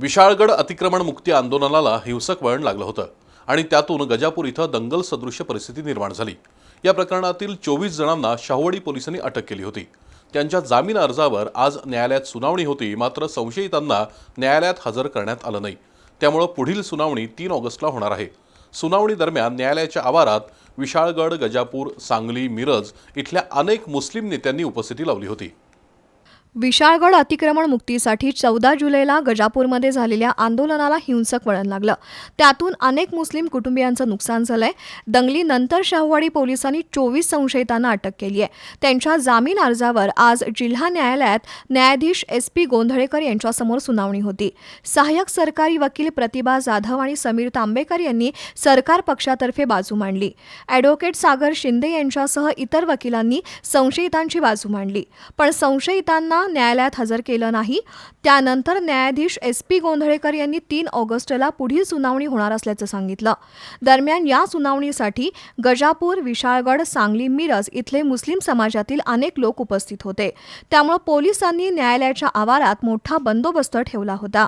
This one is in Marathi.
विशाळगड अतिक्रमण मुक्ती आंदोलनाला हिंसक वळण लागलं होतं आणि त्यातून गजापूर इथं दंगल सदृश्य परिस्थिती निर्माण झाली. या प्रकरणातील चोवीस जणांना शाहवडी पोलिसांनी अटक केली होती. त्यांच्या जामीन अर्जावर आज न्यायालयात सुनावणी होती मात्र संशयितांना न्यायालयात हजर करण्यात आलं नाही. त्यामुळं पुढील सुनावणी तीन ऑगस्टला होणार आहे. सुनावणी दरम्यान न्यायालयाच्या आवारात विशाळगड गजापूर सांगली मिरज इथल्या अनेक मुस्लिम नेत्यांनी उपस्थिती लावली होती. विशाळगड अतिक्रमण मुक्तीसाठी चौदा जुलैला गजापूरमध्ये झालेल्या आंदोलनाला हिंसक वळण लागलं. त्यातून अनेक मुस्लिम कुटुंबियांचं नुकसान झालंय. दंगलीनंतर शाहूवाडी पोलिसांनी चोवीस संशयितांना अटक केली आहे. त्यांच्या जामीन अर्जावर आज जिल्हा न्यायालयात न्यायाधीश एस पी गोंधळेकर यांच्यासमोर सुनावणी होती. सहाय्यक सरकारी वकील प्रतिभा जाधव आणि समीर तांबेकर यांनी सरकार पक्षातर्फे बाजू मांडली. ॲडव्होकेट सागर शिंदे यांच्यासह इतर वकिलांनी संशयितांची बाजू मांडली. पण संशयितांना न्यायालयात हजर केलं नाही. त्यानंतर न्यायाधीश एस पी गोंधळेकर यांनी तीन ऑगस्टला पुढील सुनावणी होणार असल्याचं सांगितलं. दरम्यान या सुनावणीसाठी गजापूर विशाळगड सांगली मिरज इथले मुस्लिम समाजातील अनेक लोक उपस्थित होते. त्यामुळे पोलिसांनी न्यायालयाच्या आवारात मोठा बंदोबस्त ठेवला होता.